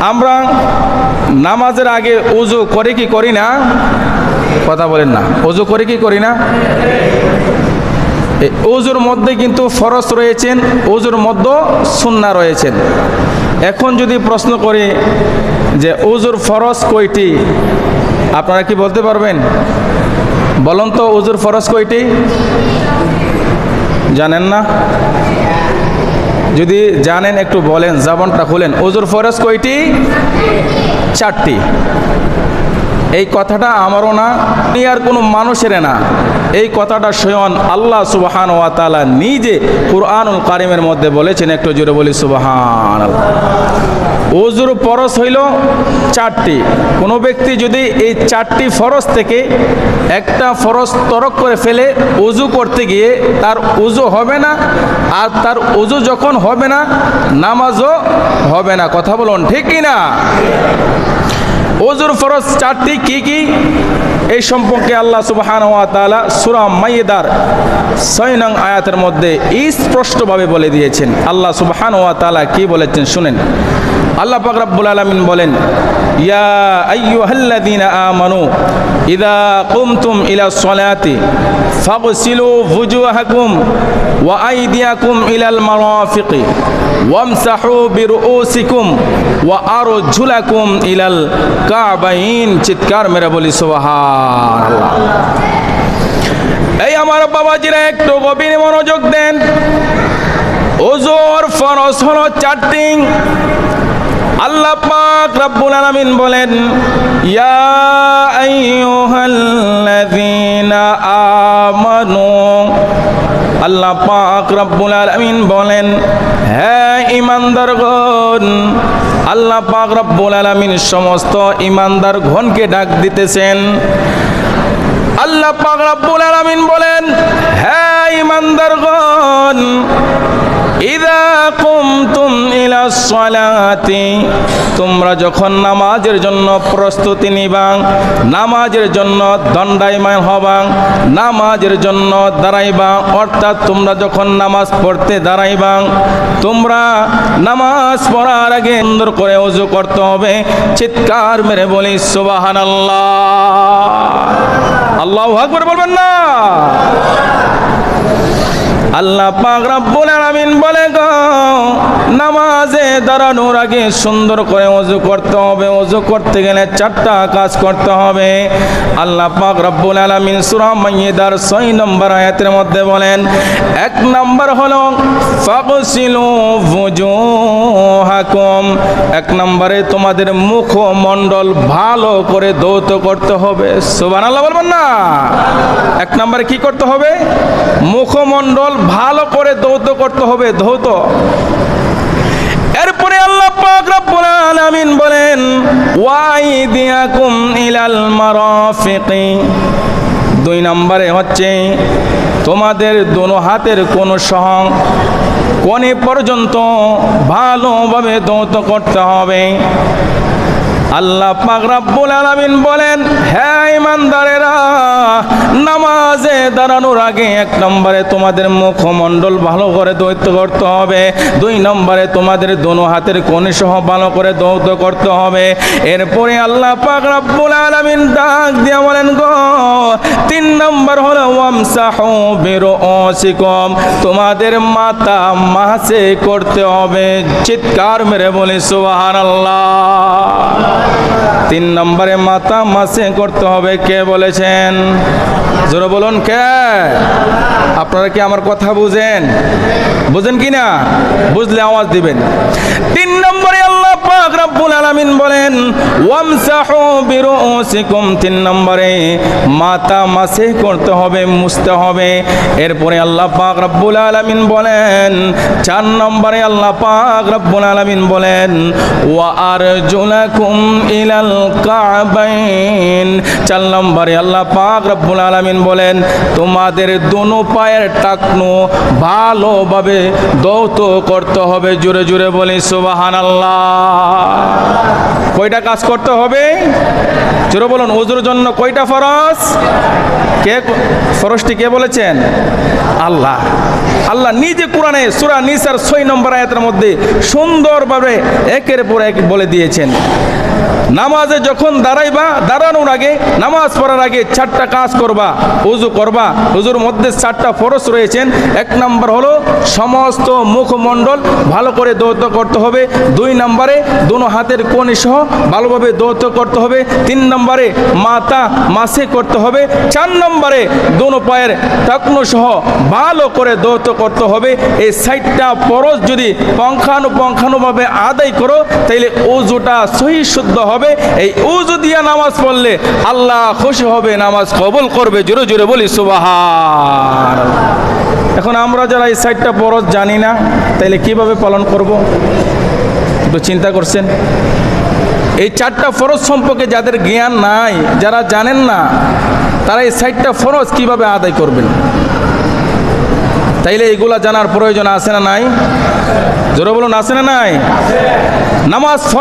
আমরা নামাজের আগে উজু করে কি করি না? কথা বলেন না। উজু করে কি করি না? উজুর মধ্যে কিন্তু ফরজ রয়েছেন, উজুর মধ্যে সুন্না রয়েছেন। এখন যদি প্রশ্ন করি যে উজুর ফরজ কয়টি? আপনারা কি বলতে পারবেন? বলুন তো, উজুর ফরজ কয়টি? জানেন না? যদি জানেন, একটু বলেন, জাবনটা খুলেন। উজুর ফরজ কয়টি? চারটি। এই কথাটা আমারও না আর কোনো মানুষের না। এই কথাটা স্বয়ং আল্লাহ সুবাহান ওয়া তালা নিজে কুরআনুল কারিমের মধ্যে বলেছেন, একটু জোরে বলি সুবাহান ওজুর ফরজ হইল চারটি। কোনো ব্যক্তি যদি এই চারটি ফরজ থেকে একটা ফরজ তরক করে ফেলে উজু করতে গিয়ে তার উজু হবে না, আর তার উজু যখন হবে না, নামাজও হবে না। কথা বলুন, ঠিক না? ওজুর ফরজ চারটি কি কি? এই সম্পর্কে আল্লাহ সুবহান ওয়া তাআলা সূরা মাইদার ছয় নং আয়াতের মধ্যে স্পষ্টভাবে বলে দিয়েছেন। আল্লাহ সুবহান তাআলা কি বলেছেন শুনেন। আল্লাহ পাক রব্বুল আলামিন বলেন, ইয়া আইয়ুহাল্লাযীনা আমানু ইযা কুমতুম ইলা সলাতি, ফাগসিলু ওয়া আইদিয়াকুম ইলাল মারাফিকি, ওয়ামসাহু বিরুউসিকুম ওয়া আরজুলাকুম ইলাল কাবাইন। চিৎকার মেরে বলি, সুবহানাল্লাহ। এই আমার বাবাজিরা, একটু গভীর মনোযোগ দেন। ওজোর ফরজ হলো চারটি আল্লাহ পাক রব্বুল আলামিন বলেন, ইয়া আইয়ুহাল্লাযীনা আমানু। আল্লাহ পাক রব্বুল আলামিন বলেন হ্যাঁ ইমানদারগণ আল্লাহ পাক রব্বুল আলামিন সমস্ত ইমানদার ঘনকে ডাক দিতেছেন। আল্লাহ পাক রব্বুল আলামিন বলেন হ্যাঁ ইমানদারগণ কুমতুম তোমরা যখন নামাজের জন্য প্রস্তুতি নিবাং, নামাজের জন্য দণ্ডায়মান হবাং, নামাজের জন্য দাঁড়াইবা, অর্থাৎ তোমরা যখন নামাজ পড়তে দাঁড়াইবাং, তোমরা নামাজ পড়ার আগে সুন্দর করে উজু করতে হবে, চিৎকার মেরে বলি, সুবহানাল্লাহ। আল্লাহ আকবার বলবেন না। আল্লাহ পাক রব্বুল আলামিন বলে গো, নামাজে দাঁড়ানোর আগে সুন্দর করে ওযু করতে হবে, ওযু করতে গেলে চারটা কাজ করতে হবে। আল্লাহ পাক রব্বুল আলামিন সূরা মাইদার 6 নম্বর আয়াতের মধ্যে বলেন, এক নম্বর হলো, ফাগসিলু ফুজুহাকুম এক নম্বরে তোমাদের মুখমণ্ডল ভালো করে ধৌত করতে হবে। সুবহানাল্লাহ বলবেন না। এক নম্বরে কি করতে হবে? মুখমণ্ডল ভালো করে দৌত করতে হবে, ধৌত। এরপরে আল্লাহ পাক রব্বুল আলামিন বলেন ওয়াইদিয়াকুম ইলাল মারাফিকি। দুই নম্বরে হচ্ছে, তোমাদের দোনো হাতের কোন সং কোনে পর্যন্ত ভালোভাবে দৌত করতে হবে। আল্লাহ পাক রব্বুল আলামিন বলেন হ্যাঁ ইমানদারেরা, নামাজে দাঁড়ানোর আগে এক নম্বরে তোমাদের মুখমণ্ডল ভালো করে দৈত্য করতে হবে। দুই নম্বরে তোমাদের দোনো হাতের কোণে সহ ভালো করে দৌত করতে হবে। এরপরে আল্লাহ পাক রব্বুল আলামিন ডাক দিয়ে বলেন গো, তিন নম্বর হলো ওয়ামসাহু বিরুসিকুম তোমাদের মাথা মাসে করতে হবে। চিৎকার মেরে বলি, সুবহানাল্লাহ। তিন নম্বরে মাথা মাসে করতে হবে, কে বলেছেন? জোরে বলুন, কে? আপনারা কি আমার কথা বুঝেন? বুঝেন কি না? বুঝলে আওয়াজ দিবেন। তিন নম্বরে আল্লাহ পাক রব্বুল আলামিন বলেন, ওয়ামসাহু বিরুসিকুম তিন নম্বরে মাথা মাসে করতে হবে, মুছতে হবে। এরপরে আল্লাহ পাক রব্বুল আলামিন বলেন, চার নম্বরে আল্লাহ পাক রব্বুল আলামিন বলেন, ওয়া আরজুলাকুম ইলাল কাবাইন চার নম্বরে আল্লাহ পাক রব্বুল আলামিন বলেন, তোমাদের দোনো পায়ের টাকনো ভালোভাবে দৌত করতে হবে। জোরে জোরে বলি, সুবহানাল্লাহ। কয়টা কাজ করতে হবে? জোরে বলুন, ওজুর জন্য কয়টা ফরস কে ফরসটি কে বলেছেন? আল্লাহ। আল্লাহ নিজে কোরআনে সুরা নিসার ছয় নম্বর আয়াতের মধ্যে সুন্দরভাবে একের পর এক বলে দিয়েছেন। নামাজে যখন দাঁড়াইবা, দাঁড়ানোর আগে, নামাজ পড়ার আগে চারটা কাজ করবা, উজু করবা। উজুর মধ্যে চারটা ফরস রয়েছেন। এক নম্বর হলো সমস্ত মুখমণ্ডল ভালো করে দৌত করতে হবে। দুই নম্বরে দুনো হাতের কোণ সহ ভালোভাবে দৌত করতে হবে। তিন নম্বরে মাথা মাসে করতে হবে। চার নম্বরে দুনো পায়ের টাকনো সহ ভালো করে দৌত করতে হবে। এই সাইডটা পরশ যদি পঙ্খানুপঙ্খানুভাবে আদায় করো, তাইলে উজুটা সহি শুদ্ধ হবে, এই উজু দিয়া নামাজ পড়লে আল্লাহ খুশি হবে, নামাজ কবুল করবে, জোরে জোরে বলি সুবাহার এখন আমরা যারা এই সাইডটা পরশ জানি না, তাইলে কীভাবে পালন করব? একটু চিন্তা করছেন? এই চারটা ফরজ সম্পর্কে যাদের জ্ঞান নাই, যারা জানেন না, তারা এই সাইডটা ফরজ কীভাবে আদায় করবেন? তাইলে এগুলা জানার প্রয়োজন আছে না নাই? জোরে বলুন, আছে না নাই? নামাজ